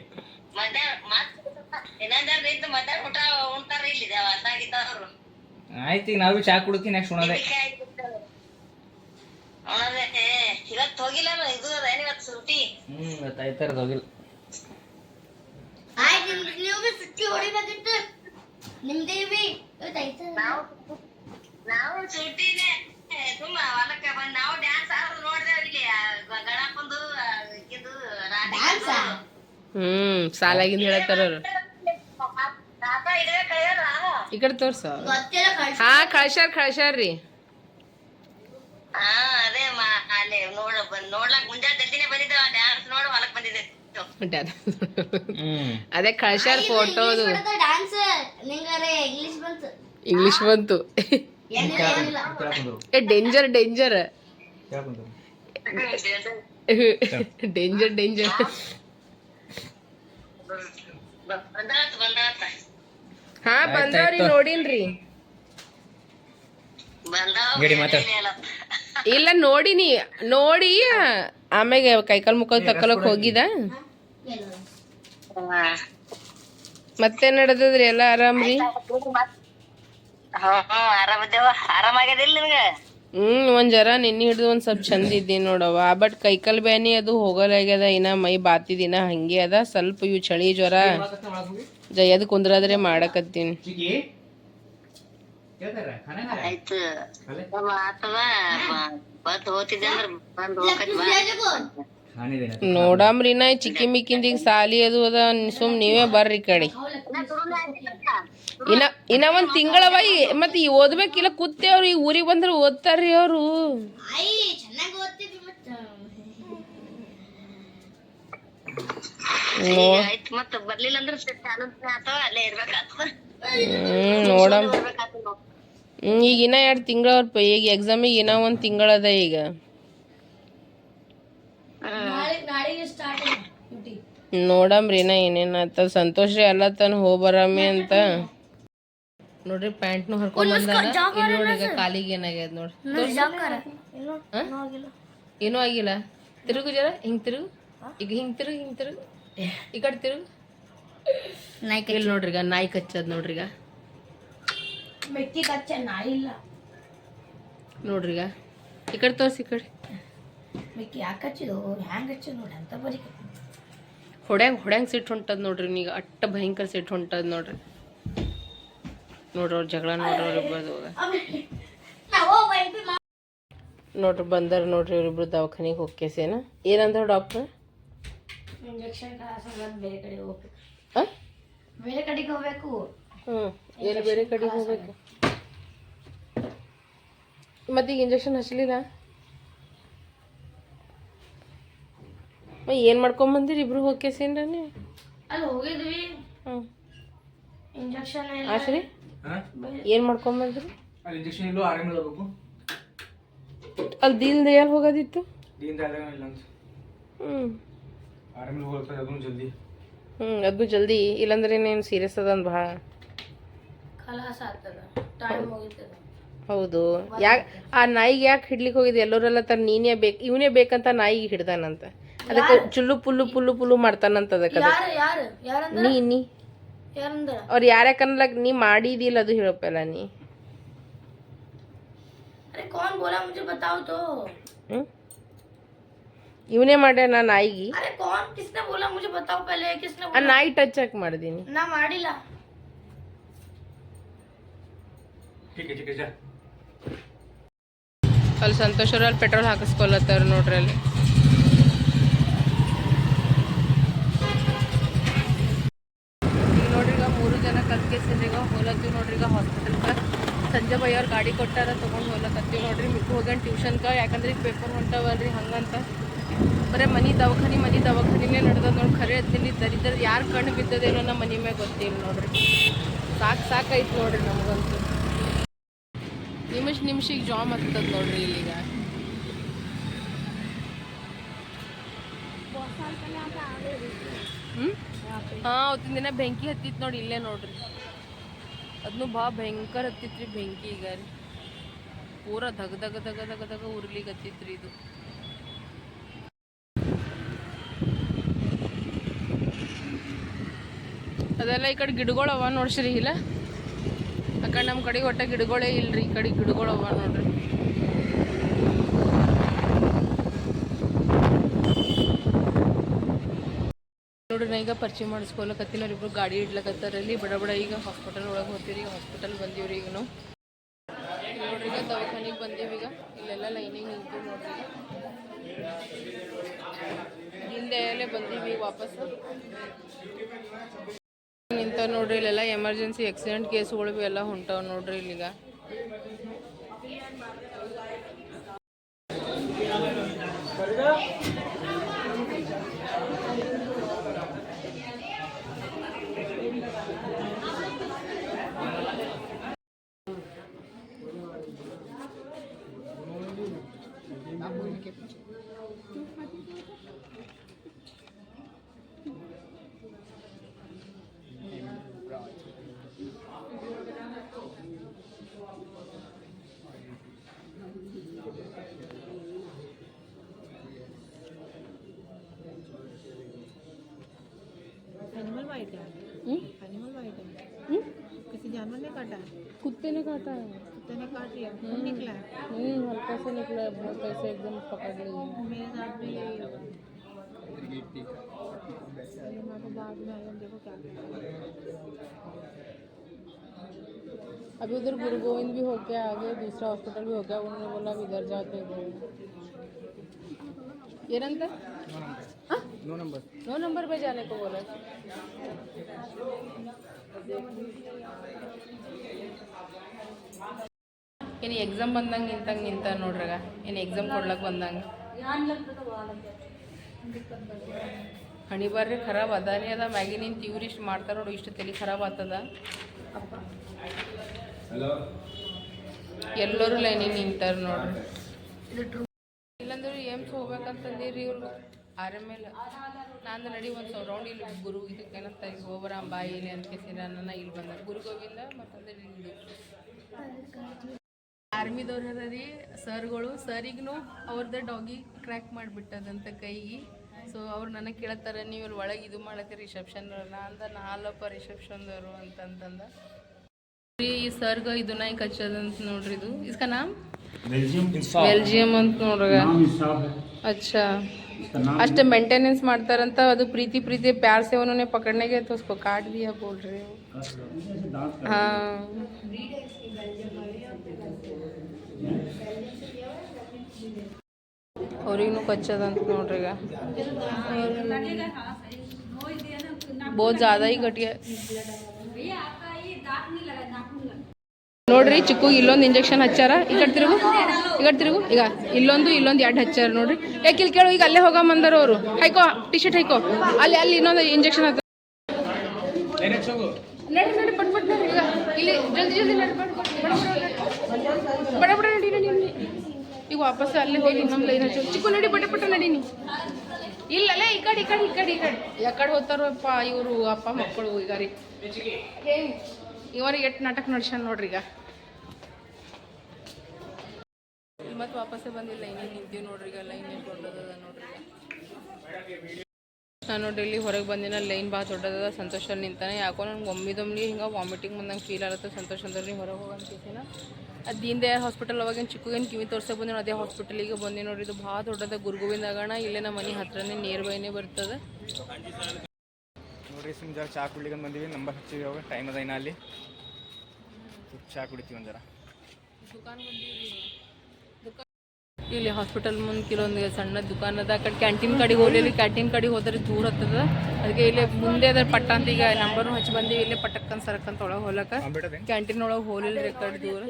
ಆಯ್ತು ಈಗ ನಾವು ಚಾ ಕುಡ್ತೀನಿ ನೆಕ್ಸ್ಟ್ ಉಣದೆ. ಇವತ್ತು ಹೋಗಿಲ್ಲ ಇದು ಇವತ್ತು ಸುಟ್ಟಿ ಹ್ಮ್ ಗೊತ್ತಾಯ್ತಾರ ಹೋಗಿಲ್ಲ. ಆಯ್ತು ನೀವು ಬಿ ಸುಟ್ಟಿ ಹೊಡಿಬೇಕಿತ್ತು. ನಿಮ್ದೇ ಬಿ ಇವತ್ತು ಆಯ್ತು ನಾವು ಸುಟ್ಟಿನೇ ತುಂಬ ಹೊಲಕ್ಕೆ ಬಂದು ನಾವು ಡ್ಯಾನ್ಸ್ ಆಡೋದು ನೋಡಿದೆ ಅವರಿಗೆ. ಗಣಪಂದು ಇದು ಡ್ಯಾನ್ಸ್ ಹ್ಮ್ ಸಾಲಾಗಿಂದ ಹೇಳತ್ತಾರ ಅವ್ರು. ಈ ಕಡೆ ತೋರ್ಸ. ಹಾ ಕಳ್ಸ್ಯಾರ ಕಳ್ಸ್ಯಾರ್ರಿ ಹಾ ಅದೇ ಮಾ ಅಲ್ಲಿ ನೋಡ ನೋಡ್ಲಾಕ್ ಮುಂಜಾನೆ ಜಲ್ದಿನೇ ಬಂದಿದ್ದೆ ಡ್ಯಾನ್ಸ್ ನೋಡ ಹೊಲಕ್ ಬಂದಿದ್ದೆ. ಅದೇ ಕಳ್ಸ್ಯಾರ ಫೋಟೋದು ನಿಂಗಾರೆ ಇಂಗ್ಲಿಷ್ ಬಂತು. ಡೇಂಜರ್ ಡೇಂಜರ್ ಡೇಂಜರ್ ಡೇಂಜರ್ ಹಾ ಬಂದವ್ರಿ ಆಯ್ತಾಯ್ತು. ನೋಡಿನ್ರಿ. ಇಲ್ಲ ನೋಡಿನಿ. ನೋಡಿ ಆಮ್ಯಾಗ ಕೈಕಾಲ್ ಮುಖ ತಕ್ಕೊಳಕ್ ಹೋಗಿದ ಮತ್ತೆ ನಡೆದದ್ರಿ ಎಲ್ಲ ಆರಾಮ್ರಿ ಹ್ಮ್ ಒಂದ್ ಜರ ನಿನ್ನೆ ಹಿಡಿದು ಒಂದ್ ಸ್ವಲ್ಪ ಚಂದ ಇದ್ದೀನಿ ನೋಡವ ಬಟ್ ಕೈಕಾಲ್ ಬ್ಯಾನಿ ಅದು ಹೋಗಲಾಗ್ಯದ ಇನ್ನ ಮೈ ಬಾತಿದಿನ ಹಂಗೆ ಅದ. ಸ್ವಲ್ಪ ಇವು ಚಳಿ ಜ್ವರ ಜಯದ್ ಕುಂದ್ರಾದ್ರೆ ಮಾಡಕತ್ತೀನಿ? ಆಯ್ತು. ನೋಡಾಮ್ರಿ ನಾ ಚಿಕ್ಕಿ ಮಿಕ್ಕಿಂದ ಈಗ ಸಾಲಿ ಅದು ಅದ ಸುಮ್ ನೀವೇ ಬರ್ರಿ ಕಡೆ. ಇನ್ನ ಇನ್ನ ಒಂದ್ ತಿಂಗಳವ ಈ ಮತ್ ಈ ಓದ್ಬೇಕಿಲ್ಲ ಕೂತೇವ್ರಿ ಈ ಊರಿಗೆ ಬಂದ್ರೆ ಓದ್ತಾರ್ರಿ ಅವ್ರು. ಮತ್ತ. ಮತ್ತ ನೋಡಮ್. ಈಗ ಇನ್ನ ಎರಡು ತಿಂಗಳ ಅವ್ರ ಈಗ ಎಕ್ಸಾಮಿಗೆ ಇನ್ನ ಒಂದ್ ತಿಂಗಳದ ಈಗ. ನೋಡಮ್ರಿ ಇನ್ನ ಏನೇನ್ ಆತ. ಸಂತೋಷ್ ರೀ ಎಲ್ಲ ತನ ಹೋಗ್ಬರಮ್ಮಿ ಅಂತ. ನೋಡ್ರಿ ಪ್ಯಾಂಟ್ನು ಹರ್ಕೊಂಡ್ ಬಂದಾನ. ಇಲ್ಲ್ ಈಗ ಕಾಲಿಗೆ ಏನಾಗ್ಯದ ನೋಡ್ರಿ. ಏನು ಆಗಿಲ್ಲ. ತಿರುಗು ಜರ ಹಿಂಗ್ ತಿರುಗು. ಈಗ ಹಿಂಗ್ ತಿರುಗು ಹಿಂಗ್ ತಿರುಗು. ಈ ಕಡೆ ತಿರುಗು. ಇಲ್ಲಿ ನೋಡ್ರಿ ಈಗ ನಾಯಿ ಕಚ್ಚದ್ ನೋಡ್ರಿ ಈಗ. ಇಲ್ಲ. ನೋಡ್ರಿ ಈಗ. ಈ ಕಡೆ ತೋರಿಸಿ ಈ ಕಡೆ. ಮೆಕ್ಕಿ ಯಾಕೆ ಹಚ್ಚಿದು ಹ್ಯಾಂಗ್ ಹಚ್ಚಿ ನೋಡಿ ಅಂತ ಬರೀ. ಹೊಡ್ಯಾಂಗ ಹೊಡ್ಯಾಂಗ ಸಿಟ್ಟು ಹೊಂಟದ್ ನೋಡ್ರಿ ನೀಗ ಅಟ್ಟ ಭಯಂಕರ ಸಿಟ್ಟು ಹೊಂಟದ್ ನೋಡ್ರಿ. ನೋಡ್ರಿ ಅವ್ರ ಜಗಳ ನೋಡ್ರಿ ಅವ್ರಿಬ್ರದು ನೋಡ್ರಿ ಬಂದಾರ ನೋಡ್ರಿ ಇವ್ರಿಬ್ರು ದವಾಖಾನಿಗೆ ಹೋಗ್ಕೇಸೇನ. ಏನಂದ್ರ ಡಾಕ್ಟ್ರ್? ಇಂಜೆಕ್ಷನ್ ಬೇರೆ ಕಡೆ ಹೋಗ್ಬೇಕು. ಬೇರೆ ಕಡೆಗೆ ಹೋಗ್ಬೇಕು. ಹ್ಞೂ ಎಲ್ಲಿ ಬೇರೆ ಕಡೆಗೆ ಹೋಗ್ಬೇಕು? ಮತ್ತೀಗ ಇಂಜೆಕ್ಷನ್ ಹಚ್ಚಲಿಲ್ಲ ಏನು ಮಾಡ್ಕೊಂಡ್ ಬಂದಿರಿ ಇಬ್ರು ಹೋಗ್ಕೇಸೇನ್ರ ನೀವು? ಅಲ್ಲಿ ಹೋಗಿದ್ವಿ. ಇಂಜೆಕ್ಷನ್ ಆಶ್ರಿ ಏನ್ ಮಾಡ್ಕೊಂಡ್ ಬಂದ್ರಿ? ಅಲ್ಲಿ ಇಂಜೆಕ್ಷನ್ ಇಲ್ಲೂ ಆರಾಮಿಲ್ಲ ಹೋಗ್ಬೇಕು. ಅಲ್ಲಿ ದೀನ್ ದಯಾಲ್ ಹೋಗೋದಿತ್ತು? ದೀನ್ ದಯಾಳ್ ಇಲ್ಲ ಅಂತ. ಹ್ಮ್. ಆರಾಮಿಲ್ಲ ಹೋಗ್ತಾರೆ ಅದನ್ನು ಜಲ್ದಿ. ಹ್ಮ್ ಅದು ಜಲ್ದಿ. ಇಲ್ಲಂದ್ರೆ ಏನೇನು ಸೀರಿಯಸ್ ಅದ ಅಂದ್ ಭಾಳ ಆಗ್ತದ. ಟೈಮ್ ಹೋಗಿರ್ತದ ಹೌದು ಯಾಕೆ ಆ ನಾಯಿಗೆ ಯಾಕೆ ಹಿಡ್ಲಿಕ್ಕೆ ಹೋಗಿದೆ ಎಲ್ಲರೆಲ್ಲ ತನ್ನ ನೀನೇ ಬೇಕು ಇವನೇ ಬೇಕಂತ ನಾಯಿಗೆ ಹಿಡ್ದಾನಂತ ಅದಕ್ಕೆ ಚುಲ್ಲು ಪುಲ್ಲು ಪುಲ್ಲು ಪುಲ್ಲು ಮಾಡ್ತಾನಂತ ಅದಕ್ಕೆ ಅದಕ್ಕೆ ಯಾರು ಯಾರು ನೀ ನೀ ಯಾರಂದ್ರ ಅವ್ರು ಯಾರ್ಯಾಕ ಅನ್ಲಕ್ ನೀ ಮಾಡಿದಿಲ್ಲ ಅದು ಹೇಳಪ್ಪಲ್ಲ ನೀ अरे कौन बोला मुझे बताओ तो ಹ್ಮ್ ಇವನೇ ಮಾಡ್ಯಾನ ನಾಯಿಗೆ अरे कौन किसने बोला मुझे बताओ पहले किसने ಆ ನಾಯಿ ಟಚ್ ಹಾಕಿ ಮಾಡಿದೀನಿ ना ಮಾಡಿಲ್ಲ ठीक है ठीक है जा ಅಲ್ಲಿ ಸಂತೋಷ್ ಅವ್ರು ಅಲ್ಲಿ ಪೆಟ್ರೋಲ್ ಹಾಕಿಸ್ಕೊಲತ್ತಾರ ನೋಡ್ರಿ ಅಲ್ಲಿ. ಈಗ ನೋಡ್ರಿ ಈಗ ಮೂರು ಜನ ಕಲ್ತ್ಕೇಸಿಂದ ಈಗ ಹೋಲತ್ತೀವಿ ನೋಡ್ರಿ ಈಗ ಹಾಸ್ಪಿಟಲ್ಗೆ ಸಂಜೆ ಬೈ ಗಾಡಿ ಕೊಟ್ಟಾರ ತೊಗೊಂಡು ಹೋಗ್ಲಕತ್ತೀವಿ ನೋಡ್ರಿ. ಮಿಕ್ಕು ಹೋಗ್ಯಾನ ಟ್ಯೂಷನ್ಗೆ ಯಾಕಂದ್ರೆ ಈಗ ಪೇಪರ್ ಹೊಂಟವಲ್ರಿ ಹಂಗಂತ. ಬರೀ ಮನೆ ದವಾಖಾನೆ, ಮನೆ ದವಾಖಾನಿನೇ ನಡೆದ ನೋಡಿ. ಖರೆ ಹತ್ತಿಲ್ಲಿ ದರಿದ್ರ ಯಾರು ಕಣ್ಣು ಬಿದ್ದದೇನೋ ನಮ್ಮ ಮನೆ ಮೇಲೆ ಗೊತ್ತಿಲ್ಲ ನೋಡ್ರಿ. ಸಾಕು ಸಾಕೈತಿ ನೋಡ್ರಿ ನಮಗಂತೂ. ನಿಮಿಷ ನಿಮಿಷಕ್ಕೆ ಜಾಮ್ ಹತ್ತದ ನೋಡ್ರಿ ಇಲ್ಲಿಗ. ಹ್ಮ್? ಹಾ, ಅವತ್ತಿನ ದಿನ ಬೆಂಕಿ ಹತ್ತಿತ್ತು ನೋಡಿ ಇಲ್ಲೇ ನೋಡ್ರಿ. ಅದನ್ನು ಭಾಳ ಭಯಂಕರ ಹತ್ತಿತ್ರಿ ಬೆಂಕಿ ಈಗ ರೀ. ಪೂರ ಧಗ ಧಗ ಧಗ ಧಗ ಧಗ ಉರ್ಲಿಗತ್ತಿತ್ರಿ ಇದು. ಅದೆಲ್ಲ ಈ ಕಡೆ ಗಿಡಗಳು ಅವ ನೋಡ್ಸ್ರಿ ಇಲ್ಲ ಕಡೆ ನಮ್ಮ ಕಡೆ ಒಟ್ಟ ಗಿಡಗಳೇ ಇಲ್ರಿ, ಈ ಕಡೆ ಗಿಡಗಳು ಅವ ನೋಡ್ರಿ. ನೋಡ್ರಿ ನಾ ಈಗ ಪರಿಚಯ ಮಾಡಿಸ್ಕೊಳಕತ್ತಿನ ಇಬ್ರು ಗಾಡಿ ಇಡ್ಲಕತ್ತಾರಲ್ಲಿ ಬಡ ಬಡ ಈಗ ಹಾಸ್ಪಿಟಲ್ ಒಳಗೆ ಹೋಗ್ತೀರಿ ಹಾಸ್ಪಿಟಲ್ ಬಂದೀವ್ರಿ ಈಗ ನಾವು ನೋಡ್ರಿ ಈಗ ದವಾಖಾನಿಗೆ ಬಂದೀವಿ ಈಗ. ಇಲ್ಲೆಲ್ಲ ಲೈನಿಂಗ್ ನಿಂತು ನೋಡ್ರಿ. ಹಿಂದೆ ಬಂದೀವಿ ಈಗ ವಾಪಸ್. ನಿಂತ ನೋಡ್ರಿ ಇಲ್ಲೆಲ್ಲ ಎಮರ್ಜೆನ್ಸಿ ಆಕ್ಸಿಡೆಂಟ್ ಕೇಸ್ಗಳು ಭೀ ಎಲ್ಲ ಹೊಂಟಾವ್ ನೋಡ್ರಿ ಇಲ್ಲೀಗ. पता है? तूने हम्म। निकला? है हल्का से निकला है बहुत ऐसे एकदम पकड़ गई है। अभी उधर गुरु गोविंद भी होके आ गए दूसरा हॉस्पिटल भी हो गया उन्होंने बोला अब इधर जाके ये नंबर। हाँ? No number. नो नंबर पे जाने को बोला ಏನು ಎಕ್ಸಾಮ್ ಬಂದಂಗೆ ನಿಂತಂಗೆ ನಿಂತ ನೋಡ್ರಾಗ ಏನು ಎಕ್ಸಾಮ್ ಕೊಡ್ಲಕ್ಕೆ ಬಂದಂಗೆ. ಹಣಿ ಬರ್ರಿ ಖರಾಬ್ ಅದಾನೇ ಅದ. ಮ್ಯಾಗಿ ನಿಂತು ಇವ್ರು ಇಷ್ಟು ಮಾಡ್ತಾರ ನೋಡು ಇಷ್ಟು ತಲೆ ಖರಾಬ್ ಆಗ್ತದ ಎಲ್ಲರೂ ಲೈನಿಗೆ ನಿಂತಾರೆ ನೋಡ್ರಿ. ಇಲ್ಲಂದ್ರೆ ಏಮ್ಸ್ ಹೋಗ್ಬೇಕಂತಂದಿರಿ ಇವ್ರು. ಆರಮೇಲೆ ನಾನು ನಡಿ ಒಂದು ರೌಂಡ್ ಇಲ್ಲಿ ಗುರು ಇದಕ್ಕೆ ಏನಂತ ಈಗ ಬಾಯಿ ಇಲ್ಲಿ ಅಂತ ನನ್ನ ಇಲ್ಲಿ ಬಂದ. ಗುರುಗೋಗಿಂದ ಮತ್ತಂದ್ರೆ ಇಲ್ಲಿ ಆರ್ಮಿದವ್ರು ಅದ ರೀ ಸರ್ಗಳು ಸರಿಗೂ ಅವ್ರದ್ದ ಡಾಗಿ ಕ್ರ್ಯಾಕ್ ಮಾಡಿಬಿಟ್ಟದಂತ ಕೈಗೆ. ಸೊ ಅವ್ರು ನನಗೆ ಕೇಳತ್ತಾರೆ ನೀವು ಇಲ್ಲಿ ಒಳಗೆ ಇದು ಮಾಡತ್ತೆ ರಿಸೆಪ್ಷನ್ ನಾ ಅಂದ. ನಾಲ್ವಪ್ಪ ರಿಸೆಪ್ಷನ್ದವರು ಅಂತಂತಂದ. ಈ ಸರ್ಗ ಇದು ನಾಯಿ ಕಚ್ಚದಂತ ನೋಡ್ರಿ ಇದು. ಇಸ್ಕ ನಾಮ್? ಬೆಲ್ಜಿಯಂ ಅಂತ ನೋಡ್ರಿ. ಅಚ್ಚಾ. ಅಷ್ಟು ಮೇಂಟೆನೆನ್ಸ್ ಮಾಡ್ತಾರಂತ ಅದು ಪ್ರೀತಿ ಪ್ರೀತಿ प्यार से उन्होंने पकड़ने गए तो उसको काट दिया बोल रहे हो हाँ ಅವ್ರಿಗೂ ಕಚ್ಚದಂತ ನೋಡ್ರಿ ಈಗ बहुत ज़्यादा ही घटिया ನೋಡ್ರಿ, ಚಿಕ್ಕು ಇಲ್ಲೊಂದು ಇಂಜೆಕ್ಷನ್ ಹಚ್ಚಾರ. ಈ ಕಡೆ ತಿರುಗು, ಈ ಕಡೆ ತಿರುಗು. ಈಗ ಇಲ್ಲೊಂದು ಇಲ್ಲೊಂದು ಎರಡು ಹಚ್ಚಾರ ನೋಡ್ರಿ. ಯಾಕೆ ಇಲ್ಲಿ ಕೇಳು, ಈಗ ಅಲ್ಲೇ ಹೋಗಂಬಂದಾರ ಅವರು. ಹೈಕೋ ಟಿ ಶರ್ಟ್ ಹೈಕೋ. ಅಲ್ಲಿ ಅಲ್ಲಿ ಇನ್ನೊಂದು ಇಂಜೆಕ್ಷನ್ ಹತ್ತ ನಡಿ ನಡಿ ಈಗ ಇಲ್ಲಿ ಜಲ್ದಿ ಜಲ್ದಿ ಬಡ ಬಡ, ನಡಿ ಈಗ ವಾಪಸ್ ಅಲ್ಲೇ ಹೋಗಿ ಇನ್ನೊಂದು ಲೈನ್ ಹಚ್ಚು. ಚಿಕ್ಕು, ನಡಿ ಬಟ್ಟೆ ಪಟ್ಟ ಇಲ್ಲಲ್ಲೇ ಈ ಕಡೆ ಈ ಕಡೆ ಈ ಕಡೆ ಈ ಕಡೆ. ಯಾಕಡೆ ಹೋಗ್ತಾರಪ್ಪ ಇವರು, ಅಪ್ಪ, ಮಕ್ಕಳು, ಈಗ ರೀ. ಹೆಂಗ್ ಇವರಿಗೆ ಎಷ್ಟು ನಾಟಕ ನಡ್ಸ್ಯಾನ ನೋಡ್ರಿ ಈಗ? ಮತ್ತೆ ವಾಪಸ್ಸೇ ಬಂದಿಲ್ಲ ಇನ್ನೇನು ನಿಂತೀವಿ ನೋಡ್ರಿ ಈಗ ಲೈನ್ ಏನು ದೊಡ್ಡದದ ನೋಡ್ರಿ ನಾನು ನೋಡ್ರಿ ಇಲ್ಲಿ ಹೊರಗೆ ಬಂದಿನ ಲೈನ್ ಭಾಳ ದೊಡ್ಡದದ ಸಂತೋಷ ಅಲ್ಲಿ ನಿಂತಾನೆ. ಯಾಕೋ ನಂಗೆ ಒಮ್ಮಿದೊಮ್ಮೆ ಹಿಂಗೆ ವಾಮಿಟಿಂಗ್ ಬಂದಂಗೆ ಫೀಲ್ ಆಗುತ್ತೆ. ಸಂತೋಷ ಅಂದ್ರೆ ನೀವು ಹೊರಗೆ ಹೋಗಂತೀನ ಅದು ದೀನ್ ದಯಾಳ್ ಹಾಸ್ಪಿಟಲ್ ಅವಾಗೇನು ಚಿಕ್ಕಗೇನು ಕಿವಿ ತೋರ್ಸಕ್ಕೆ ಬಂದಿನ ಅದೇ ಹಾಸ್ಪಿಟಲಿಗೆ ಬಂದಿ ನೋಡ್ರಿ. ಇದು ಭಾಳ ದೊಡ್ಡದ ಗುರುಗೋವಿಂದ ಆಗೋಣ ಇಲ್ಲೇ ನಮ್ಮ ಮನೆ ಹತ್ರನೇ ನಿಯರ್ ಬೈನೇ ಬರ್ತದೆ. ನೋಡ್ರಿ ಸುಮ್ ಜರ ಚಾ ಕುಡ್ಲಿಕ್ಕೆ ಬಂದೀವಿ. ನಂಬರ್ ಹಚ್ಚಿವಿ ಅವಾಗ. ಟೈಮ್ ಅದ ಇನ್ನ ಅಲ್ಲಿ. ಚಾ ಕುಡಿತೀವಿ ಒಂದು ಜರ. ಇಲ್ಲಿ ಹಾಸ್ಪಿಟಲ್ ಮುಂದೆ ಕೆಲವೊಂದು ಸಣ್ಣ ದುಕಾನ್ ಅದ. ಆ ಕಡೆ ಕ್ಯಾಂಟೀನ್ ಕಡೆಗೆ ಇಲ್ಲಿ ಕ್ಯಾಂಟೀನ್ ಕಡೆ ಹೋದ್ರೆ ದೂರ ಹತ್ತದ ಅದಕ್ಕೆ ಇಲ್ಲಿ ಮುಂದೆ ಅದ ಪಟ್ಟ ಅಂತ ಈಗ ನಂಬರ್ನು ಹಚ್ಚಿ ಬಂದಿ ಇಲ್ಲೇ ಪಟ್ಟಕ್ಕಂತ ಸರಕ್ಕಂತ ಒಳಗೆ ಹೋಗ್ಲಕ್ಕ. ಕ್ಯಾಂಟೀನ್ ಒಳಗೆ ಹೋಲಿಲ್ಲ ರೀ ಕಡೆ ದೂರ.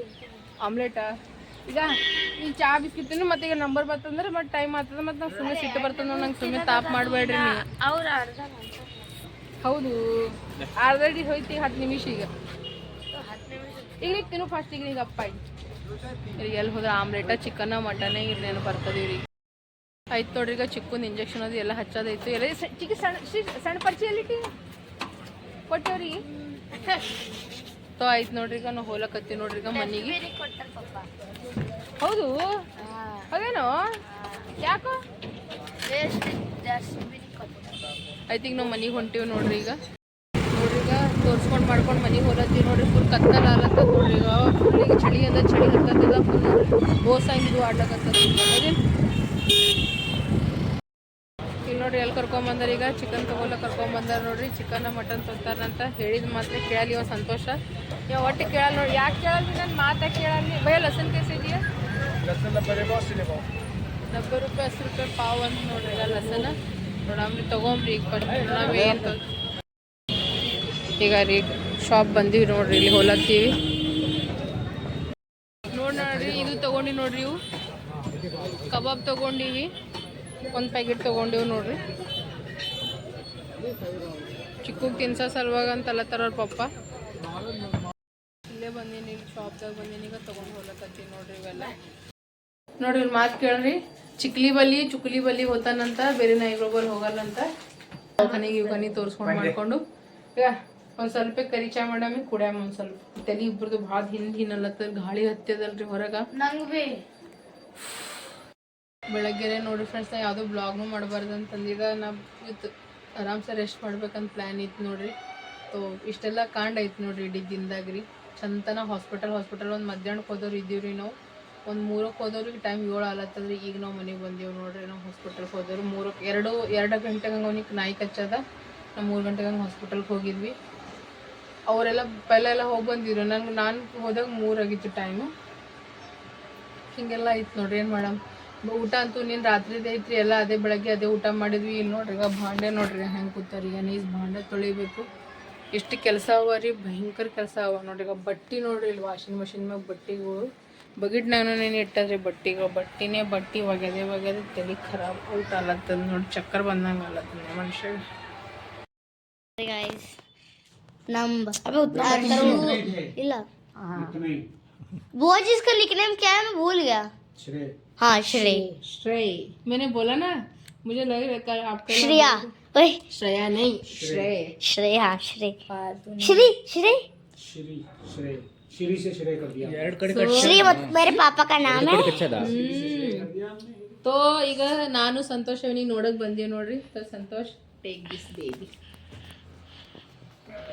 ಆಮ್ಲೆಟಾ ಈಗ ಈ ಚಾ ಬಿಸ್ಕಿಟ್ ತಿನ್ನು ಮತ್ತೆ ಈಗ ನಂಬರ್ ಬರ್ತಂದ್ರೆ ಮತ್ತೆ ಟೈಮ್ ಆಗ್ತದ. ಮತ್ತೆ ನಂಗೆ ಸುಮ್ಮನೆ ಸಿಟ್ಟು ಬರ್ತದೆ ನಂಗೆ ಸುಮ್ಮನೆ ತಾಪ್ ಮಾಡಬೇಡ್ರಿ ನೀವು ಹೌದು. ಆಲ್ರೆಡಿ ಹೋಯ್ತು ಈಗ ಹತ್ತು ನಿಮಿಷ ಈಗ. ಈಗ ನಿಮಿಷ ತಿನ್ನು ಫಸ್ಟ್ ಈಗ ಈಗ ಅಪ್ಪ ಈಗ. ಎಲ್ಲಿ ಹೋದ್ರೆ ಆಮ್ಲೆಟ ಚಿಕನ್ನ ಮಟನ್ ಇರ್ನೇನು ಬರ್ತದೆ ಇವ್ರಿಗೆ ಆಯ್ತು ನೋಡ್ರಿ ಈಗ ಚಿಕ್ಕನ್ ಇಂಜೆಕ್ಷನ್ ಅದು ಎಲ್ಲ ಹಚ್ಚೋದೈತು. ಎಲ್ಲ ಚಿಕ್ಕ ಸಣ್ಣ ಸಣ್ಣ ಪರಿಚಯ ಎಲ್ಲಿಟ್ಟಿ ಕೊಟ್ಟವ್ರಿಗೆ ತೋ ಆಯ್ತು ನೋಡ್ರಿ ಈಗ ನಾವು ಹೋಲಕತ್ತೀವಿ ನೋಡ್ರಿ ಈಗ ಮನೆಗೆ. ಹೌದು? ಅದೇನೋ? ಯಾಕೋ? ಆಯ್ತು ಈಗ ನಾವು ಮನೆಗೆ ಹೊಂಟೀವಿ ನೋಡ್ರಿ ಈಗ. ನೋಡ್ರಿ ಈಗ ತೋರ್ಸ್ಕೊಂಡು ಮಾಡ್ಕೊಂಡು ಮನೆಗೆ ಹೋಲತ್ತೀವಿ ನೋಡಿರಿ ಫುಲ್ ಕತ್ತಲ ಆಲತ್ತ ನೋಡ್ರಿ ಫುಲ್ ಈಗ ಚಳಿ ಅದ ಚಳಿ ಹತ್ತದ ಫುಲ್ ಇದು ಆಡ್ಲಕತ್ತದ ಇಲ್ಲಿ ನೋಡ್ರಿ ಎಲ್ಲಿ ಕರ್ಕೊಂಬಂದಾರ ಈಗ? ಚಿಕನ್ ತಗೊಲ್ಲ ಕರ್ಕೊಂಬಂದಾರ ನೋಡ್ರಿ. ಚಿಕನ್ ಮಟನ್ ತೊಂತಾರಂತ ಹೇಳಿದ ಮಾತ್ರ ಕೇಳಲಿ ಇವಾಗ ಸಂತೋಷ. ಇವ ಒಟ್ಟು ಕೇಳಲ್ಲ ನೋಡಿ ಯಾಕೆ ಕೇಳಲ್ಲ ನನ್ನ ಮಾತಾ ಕೇಳಲ್ಲಿ ಭಯ ಲಸನ್ ಕೇಸ್ ಇದೆಯಾ? ನಬ್ಬೆ ರೂಪಾಯಿ ಹಸಿರು ರೂಪಾಯಿ ಪಾವ್ ಅಂತ ನೋಡ್ರಿ ಲಸನ್. ನೋಡಮ್ರಿ ತಗೊಂಬ್ರಿ ಈಗ ಫಸ್ಟ್ ನಾವೇನು ಈಗ ರೀ ಶಾಪ್ ಬಂದೀವಿ ನೋಡ್ರಿ ಇಲ್ಲಿ ಹೋಲತ್ತೀವಿ ನೋಡಿ ನೋಡ್ರಿ ಇದು ತಗೊಂಡಿ ನೋಡ್ರಿ ಇವು. ಕಬಾಬ್ ತಗೊಂಡಿವಿ ಒಂದು ಪ್ಯಾಕೆಟ್ ತೊಗೊಂಡಿವಿ ನೋಡ್ರಿ. ಚಿಕ್ಕಗೆ ತಿನ್ಸ ಸಲುವಾಗ ಅಂತಲ್ಲ ತರೋರು ಪಪ್ಪ. ಇಲ್ಲೇ ಬಂದೀನಿ ಶಾಪ್ದಾಗ ಬಂದೀನಿ ಈಗ ತೊಗೊಂಡು ಹೋಗ್ಲಕತ್ತೀನಿ ನೋಡ್ರಿ ಇವೆಲ್ಲ. ನೋಡ್ರಿ ಇವ್ರ ಮಾತು ಕೇಳ್ರಿ. ಚಿಕ್ಲಿ ಬಲಿ ಚುಕ್ಲಿ ಬಲಿ ಹೋತಾನಂತ ಬೇರೆ ನಾಯಿಗಳು ಬಲ್ಲಿ ಹೋಗಲ್ಲಂತ. ಮನೆಗೆ ಇವ್ ಕನಿ ತೋರಿಸ್ಕೊಂಡು ಮಾಡಿಕೊಂಡು. ಈಗ ಒಂದು ಸ್ವಲ್ಪ ಕರಿಚಾ ಮಾಡಾಮಿ ಕುಡ್ಯಾಮ ಒಂದು ಸ್ವಲ್ಪ ತಲಿ ಇಬ್ರದ್ದು ಭಾಳ ಹಿಂದ್ ಹಿನ್ನಲ್ಲತ್ತ ಗಾಳಿ ಹತ್ತದಲ್ರಿ ಹೊರಗೆ. ನಂಗೆ ಬೇ. ಬೆಳಗ್ಗೆ ನೋಡಿ ಫ್ರೆಂಡ್ಸ್ ನಾ ಯಾವುದೋ ಬ್ಲಾಗ್ನು ಮಾಡಬಾರ್ದು ಅಂತಂದಿದ ನಾ ಇವತ್ತು ಆರಾಮ್ಸೆ ರೆಸ್ಟ್ ಮಾಡ್ಬೇಕಂತ ಪ್ಲ್ಯಾನ್ ಇತ್ತು ನೋಡ್ರಿ. ತೋ ಇಷ್ಟೆಲ್ಲ ಕಾಂಡ್ ಐತೆ ನೋಡ್ರಿ ಇಡೀ ದಿನದಾಗ್ರಿ. ರೀ ಚಂತನ ಹಾಸ್ಪಿಟಲ್ ಹಾಸ್ಪಿಟಲ್ ಒಂದು ಮಧ್ಯಾಹ್ನಕ್ಕೆ ಹೋದವ್ರು ಇದ್ದೀವಿ ರೀ ನಾವು. ಒಂದು ಮೂರಕ್ಕೆ ಹೋದವ್ರಿಗೆ ಟೈಮ್ ಏಳು ಆಲತ್ತದ್ರಿ ಈಗ ನಾವು ಮನೆಗೆ ಬಂದೀವಿ ನೋಡ್ರಿ ನಾವು ಹಾಸ್ಪಿಟಲ್ಗೆ ಹೋದವ್ರು. ಮೂರಕ್ಕೆ ಎರಡು ಎರಡು ಗಂಟೆಗೆ ಹಂಗೆ ಅವನಿಗೆ ನಾಯಿ ಕಚ್ಚದ. ನಾವು ಮೂರು ಗಂಟೆಗೆ ಹಂಗೆ ಹಾಸ್ಪಿಟಲ್ಗೆ ಹೋಗಿದ್ವಿ. ಅವರೆಲ್ಲ ಎಲ್ಲ ಹೋಗಿ ಬಂದಿದ್ರು. ನನಗೆ ನಾನು ಹೋದಾಗ ಮೂರಾಗಿತ್ತು ಟೈಮು ಹಿಂಗೆಲ್ಲ ಐತೆ ನೋಡ್ರಿ, ಏನು ಮಾಡಮ್? ಊಟ ಅಂತೂ ನೀನು ರಾತ್ರಿದೇ ಐತ್ರಿ, ಎಲ್ಲ ಅದೇ ಬೆಳಗ್ಗೆ ಅದೇ ಊಟ ಮಾಡಿದ್ವಿ. ಇಲ್ಲಿ ನೋಡ್ರಿ, ಈಗ ಭಾಂಡೆ ನೋಡ್ರಿ, ಹೆಂಗೆ ಕೂತಾರೆ, ಈಗ ನೀಸ್ ಭಾಂಡೆ ತೊಳಿಬೇಕು. ಎಷ್ಟು ಕೆಲಸ ಅವ ರೀ, ಭಯಂಕರ ಕೆಲಸ ಅವ ನೋಡ್ರಿ. ಈಗ ಬಟ್ಟೆ ನೋಡ್ರಿ, ಇಲ್ಲಿ ವಾಷಿಂಗ್ ಮಷಿನ್ ಮ್ಯಾಗ ಬಟ್ಟೆಗಳು. ಬಗಿಟ್ನಾಗೂ ನೀನು ಇಟ್ಟದ್ರಿ ಬಟ್ಟೆಗಳು. ಬಟ್ಟಿನೇ ಬಟ್ಟೆ ಒಗೆದೆ ಒಗೆದೆ ತಲೆ ಖರಾಬ್ ಊಟ ಅಲ್ಲತ್ತದ ನೋಡಿ, ಚಕ್ಕರ್ ಬಂದಂಗೆ ಅಲ್ಲತ್ತ ಮನುಷ್ಯ नंबर अबे उतना मत करो इला वो जिसका निकनेम क्या है मैं भूल गया हाँ श्रेय श्रेय मैंने बोला ना मुझे लग रहा है कल आपका नाम श्रेया ओए श्रेया नहीं श्रेय श्रेय हाँ श्रेय श्री श्री ಎರಡು ಕಡೆ श्री मत मेरे पापा का नाम है ಕಚ್ಚದ ತೋ ಈಗ ನಾನು ಸಂತೋಷ್ ಅವನಿಗೆ ನೋಡಕ್ ಬಂದೀವಿ ನೋಡ್ರಿ so Santosh take this baby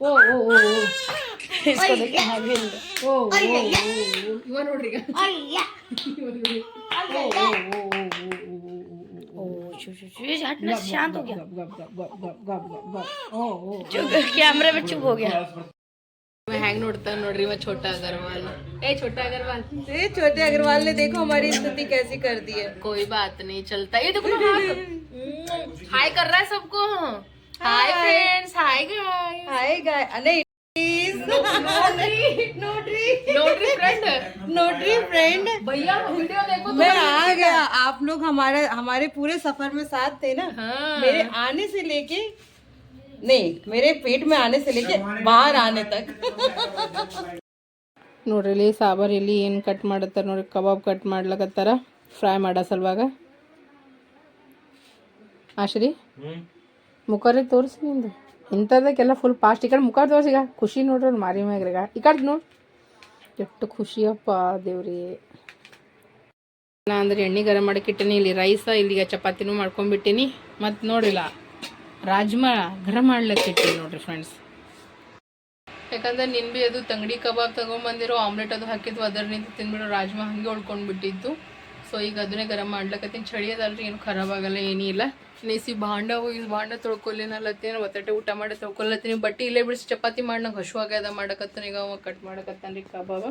ओ ओ ओ ओ ओ ओ ओ ओ ओ ओ ओ ओ ओ ओ चुप हो गया मैं हैंग नोड़ता नोड रही मैं छोटा अग्रवाल ए छोटा अग्रवाल ए छोटे अग्रवाल ने देखो हमारी स्थिति कैसी कर दी है कोई बात नहीं चलता ये देखो हाय कर रहा है सबको हाय फ्रेंड्स हाय गाइस हाय गाय नहीं नोटरी फ्रेंड नोटरी फ्रेंड भैया वीडियो देखो मैं आ गया आप लोग हमारे हमारे पूरे सफर में साथ थे ना हाँ मेरे आने से लेके नहीं मेरे पेट में आने से लेके बाहर आने तक ನೋಡ್ರಿ ಇಲ್ಲಿ ಸಾಂಬಾರ್ ಇಲ್ಲಿ ಏನು ಕಟ್ ಮಾಡತ್ತಾರ ನೋಡ್ರಿ ಕಬಾಬ್ ಕಟ್ ಮಾಡ್ಲಕತ್ತಾರ ಫ್ರೈ ಮಾಡೋ ಸಲುವಾಗ ಆಶ್ರಿ ಮುಖರೇ ತೋರಿಸಿ ನಿಂದು. ಇಂಥದಕ್ಕೆಲ್ಲ ಫುಲ್ ಫಾಸ್ಟ್ ಈ ಕಡೆ ಮುಖ ತೋರಿಸಿ ಈಗ. ಖುಷಿ ನೋಡ್ರಿ ಮಾರಿ ಮ್ಯಾಗ್ರಿಗ ಈ ಕಡೆ ನೋಡಿ. ಎಷ್ಟು ಖುಷಿಯಪ್ಪ ದೇವ್ರಿ. ನಾ ಅಂದ್ರೆ ಎಣ್ಣೆ ಗರಂ ಮಾಡಕ್ಕೆ ಇಟ್ಟಿನಿ ಇಲ್ಲಿ ರೈಸ ಇಲ್ಲಿಗೆ ಚಪಾತಿನೂ ಮಾಡ್ಕೊಂಡ್ಬಿಟ್ಟಿನಿ. ಮತ್ತು ನೋಡಿಲ್ಲ ರಾಜ್ಮಾ ಗರಂ ಮಾಡ್ಲಿಕ್ಕಿಟ್ಟಿನಿ ನೋಡ್ರಿ ಫ್ರೆಂಡ್ಸ್ ಯಾಕಂದ್ರೆ ನಿನ್ ಬಿ ಅದು ತಂಗಡಿ ಕಬಾಬ್ ತಗೊಂಬಂದಿರೋ ಆಮ್ಲೆಟ್ ಅದು ಹಾಕಿದ್ವು ಅದರಿಂದ ನಿಂತು ತಿನ್ಬಿಡೋ ರಾಜ್ಮಾ ಹಂಗೆ ಉಳ್ಕೊಂಡ್ಬಿಟ್ಟಿತ್ತು ಸೊ ಈಗ ಅದನ್ನೇ ಗರಂ ಮಾಡ್ಲಕತ್ತೀನಿ. ಚಳಿ ಅದಲ್ರಿ ಏನು ಖರಾಬಾಗಲ್ಲ ಏನಿಲ್ಲ. ನೆಸಿ ಭಾಂಡ ಹೋಗಿ ಭಾಂಡ ತೊಳ್ಕೊಲಿನಲ್ಲತ್ತೇನು ಒತ್ತಟೆ ಊಟ ಮಾಡಿ ತೊಳ್ಕೊಲತ್ತೀನಿ ಬಟ್ಟೆ ಇಲ್ಲೇ ಬಿಡಿಸಿ ಚಪಾತಿ ಮಾಡಿ ನಂಗೆ ಹಶು ಆಗ್ಯದ ಮಾಡಕತ್ತಾನ ಈಗ ಅವ ಕಟ್ ಮಾಡಕತ್ತಾನ ರೀ ಕಬಾಬ.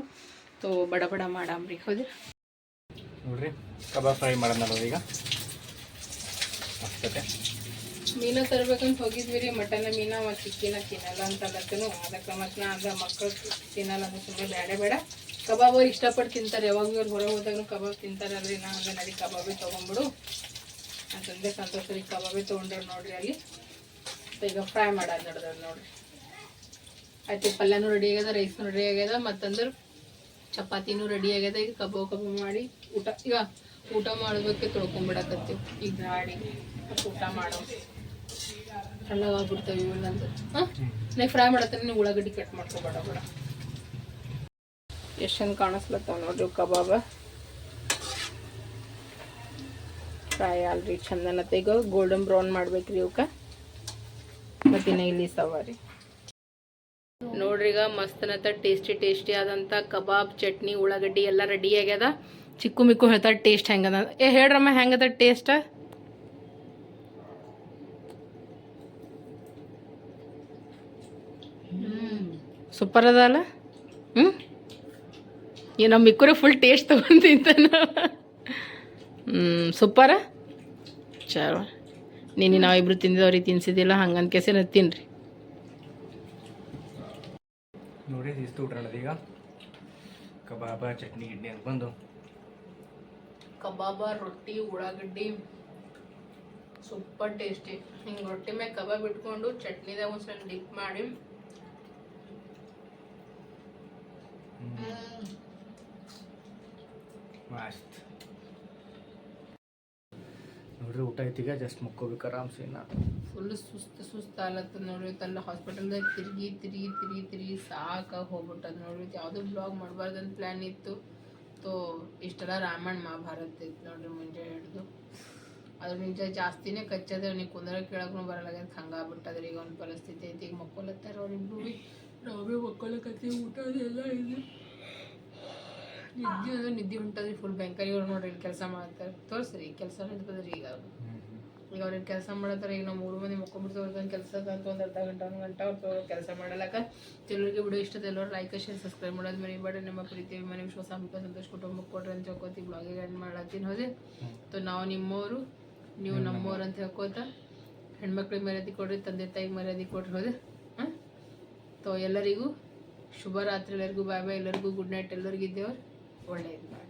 ತೋ ಬಡ ಬಡ ಮಾಡಾಮ್ರಿ ಹೌದ್ರಿ? ನೋಡ್ರಿ ಕಬಾಬ್ ಫ್ರೈ ಮಾಡೋಣ ಈಗ. ಮೀನ ತರ್ಬೇಕಂತ ಹೋಗಿದ್ವಿ ರೀ ಮಟನ್ ಮೀನ ಮತ್ತು ಚಿಕ್ಕಿನ ತಿನ್ನಲ್ಲ ಅಂತ ಅಲ್ಲತ್ತನು ಅದಕ್ಕೆ ಮತ್ತೆ ನಾ ಅದ ಮಕ್ಕಳು ತಿನ್ನಲ್ಲ ಅಂತ ಸುಮ್ಮನೆ ಬೇಡ ಬೇಡ. ಕಬಾಬ್ ಅವ್ರು ಇಷ್ಟಪಟ್ಟು ತಿಂತಾರೆ ಯಾವಾಗ ಅವ್ರು ಹೊರಗೆ ಹೋದಾಗ ಕಬಾಬ್ ತಿಂತಾರಲ್ರಿ. ನಾ ಅಂದ್ರೆ ನಡಿ ಕಬಾಬೇ ತೊಗೊಂಬಿಡು. ಅಂತಂದೆ ಸಂತೋಷ ರೀ ಕಬಾಬೇ ತೊಗೊಂಡ್ರೆ ನೋಡ್ರಿ ಅಲ್ಲಿ. ಈಗ ಫ್ರೈ ಮಾಡೋದು ನಡೆದ ನೋಡ್ರಿ. ಆಯ್ತು ಪಲ್ಯನೂ ರೆಡಿ ಆಗ್ಯದ ರೈಸ್ನು ರೆಡಿ ಆಗ್ಯದ, ಮತ್ತಂದ್ರೆ ಚಪಾತಿನೂ ರೆಡಿ ಆಗ್ಯದ. ಈಗ ಕಬಾಬ್ ಕಬಾಬ್ ಮಾಡಿ ಊಟ, ಈಗ ಊಟ ಮಾಡೋದಕ್ಕೆ ತೊಳ್ಕೊಂಬಿಡಕತ್ತೀವಿ. ಈಗ ಗಾಡಿ ಊಟ ಮಾಡೋ ಹಳ್ಳಾಗ್ಬಿಡ್ತಾವೆ ಇವಂದು ಹಾಂ? ನೀವು ಫ್ರೈ ಮಾಡತ್ತೀನಿ ನೀವು ಉಳ್ಳಾಗಡ್ಡಿ ಕಟ್ ಮಾಡ್ಕೊಬೇಡ ಬೇಡ. ಎಷ್ಟು ಚಂದ ಕಾಣಿಸ್ಲತ್ತಾವ ನೋಡ್ರಿ ಕಬಾಬ. ಫ್ರೈ ಆಲ್ರಿ ಈಗ ಗೋಲ್ಡನ್ ಬ್ರೌನ್ ಮಾಡ್ಬೇಕ್ರಿ ಇವಕ್ಕೆ ಮತ್ತಿನ ಇಲ್ಲಿ ಸವಾರಿ ನೋಡ್ರಿ ಈಗ ಮಸ್ತನತ್ತ ಟೇಸ್ಟಿ ಟೇಸ್ಟಿ ಆದಂಥ ಕಬಾಬ್, ಚಟ್ನಿ, ಉಳ್ಳಾಗಡ್ಡಿ ಎಲ್ಲ ರೆಡಿ ಆಗ್ಯದ. ಚಿಕ್ಕು ಮಿಕ್ಕು ಹೇಳ್ತಾರೆ ಟೇಸ್ಟ್ ಹೆಂಗದ. ಏ ಹೇಳ್ರಮ್ಮ, ಹೆಂಗದ ಟೇಸ್ಟ್ ಸೂಪರ್ ಅದಲ್ಲ? ಹ್ಞೂ ಏನೋ ನಮ್ಮ ಮಿಕ್ಕೂರೆ ಫುಲ್ ಟೇಸ್ಟ್ ತೊಗೊಂಡು ಹ್ಞೂ ಸೂಪರ? ಚಲೋ. ನೀನು ನಾವಿಬ್ರು ತಿಂದಿದವ್ರಿಗೆ ತಿನ್ಸಿದ್ದಿಲ್ಲ ಹಂಗಂತ ಕೆಸನ ತಿನ್ರಿ. ನೋಡಿ ಇಷ್ಟು ಈಗ ಕಬಾಬ ಚಟ್ನಿ ಗಿಡ್ನಿ ಅಂತ ಬಂದು. ಕಬಾಬ ರೊಟ್ಟಿ ಉಳ್ಳಾಗಡ್ಡಿ. Super tasty. ಹಿಂಗೆ ರೊಟ್ಟಿ ಮ್ಯಾಗ ಕಬಾಬ್ ಇಟ್ಕೊಂಡು ಚಟ್ನಿದಾಗ ಒಂದು ಸ್ವಲ್ಪ ಡಿಪ್ ಮಾಡಿ ಮಸ್ತ್. ನೋಡ್ರಿ ಊಟ ಐತಿಗ ಜಸ್ಟ್ ಮುಕ್ಕೋಬೇಕು ಆರಾಮ್ಸೆ ಇನ್ನ. ಫುಲ್ ಸುಸ್ತು ಸುಸ್ತು ಆಲತ್ತ ನೋಡ್ರಿ ತಲ್ಲ ಹಾಸ್ಪಿಟಲ್ದಾಗ ತಿರುಗಿ ತಿರುಗಿ ತಿರುಗಿ ತಿರುಗಿ ಸಾಕಾಗಿ ಹೋಗ್ಬಿಟ್ಟ ನೋಡ್ರಿ. ಯಾವ್ದು ಬ್ಲಾಗ್ ಮಾಡಬಾರ್ದಂತ ಪ್ಲ್ಯಾನ್ ಇತ್ತು. ತೋ ಇಷ್ಟೆಲ್ಲ ರಾಮಾಯಣ ಮಹಾಭಾರತ ಇತ್ತು ನೋಡ್ರಿ ಮುಂಜೆ ಹಿಡಿದು. ಅದ್ರ ನಿಜ ಜಾಸ್ತಿನೇ ಕಚ್ಚದ ನೀವು ಕುಂದ್ರ ಕೇಳಕ್ಕೂ ಬರಲ್ಲ ಹಂಗೆ ಆಗ್ಬಿಟ್ಟದ್ರಿ ಈಗ ಒಂದು ಪರಿಸ್ಥಿತಿ ಐತಿ. ಈಗ ಮಕ್ಕೊಲತ್ತಾರ ಅವ್ರಿಬ್ರು. ಭೀ ನಾವೇ ಮಕ್ಕೊಳಕತ್ತೀವಿ ಊಟ ಅದೆಲ್ಲ ಇದೆ. ನಿದ್ದೆ ನಿದ್ದೆ ಹೊಂಟದ್ರಿ ಫುಲ್ ಬ್ಯಾಂಕರಿ ಇವ್ರು ನೋಡ್ರಿ ಇಲ್ಲಿ ಕೆಲಸ ಮಾಡ್ತಾರೆ. ತೋರಿಸ್ರಿ ಕೆಲಸ ನಡೀತದ್ರಿ ಈಗ. ಈಗ ಅವ್ರಿಗೆ ಕೆಲಸ ಮಾಡತ್ತಾರ ಈಗ ನಮ್ಮ ಮೂರು ಮಂದಿ ಮುಕ್ಕೊಂಡ್ಬಿಡ್ತು ಅವ್ರದ್ದು ಕೆಲಸ ಅಂತ ಒಂದು ಅರ್ಧ ಗಂಟೆ ಒಂದು ಗಂಟೆ ಅವ್ರು ಕೆಲಸ ಮಾಡಲಕ್ಕ ಕೆಲವರಿಗೆ ವಿಡಿಯೋ ಇಷ್ಟ ಎಲ್ಲರೂ ಲೈಕ್ ಶೇರ್ ಸಬ್ಸ್ಕ್ರೈಬ್ ಮಾಡೋದು ಮರಿಬೇಡಿ. ನಿಮ್ಮ ಪ್ರೀತಿ ಮನೆ ವಿಶ್ವಾಸ ಅಂಬಿಕ ಸಂತೋಷ ಕುಟುಂಬಕ್ಕೆ ಕೊಡ್ರಿ ಅಂತ ಹೇಳ್ಕೊತಿ ಬ್ಲಾಗಿಗೆ ಎಂಡ್ ಮಾಡತ್ತೀನಿ. ಹೋದೆ ತೊ ನಾವು ನಿಮ್ಮವರು ನೀವು ನಮ್ಮವ್ರು ಅಂತ ಹೇಳ್ಕೊತ ಹೆಣ್ಮಕ್ಳಿಗೆ ಮರ್ಯಾದೆ ಕೊಡ್ರಿ ತಂದೆ ತಾಯಿಗೆ ಮರ್ಯಾದೆ ಕೊಡ್ರಿ ಹೋದೆ ಹಾಂ ತೊ ಎಲ್ಲರಿಗೂ ಶುಭರಾತ್ರಿ ಎಲ್ಲರಿಗೂ ಬಾಯ್ ಬಾಯ್ ಎಲ್ಲರಿಗೂ ಗುಡ್ ನೈಟ್ ಎಲ್ಲರಿಗೂ ಇದ್ದೇವ್ರು. ಒಳ್ಳೆಯದು ಮಾಡಿ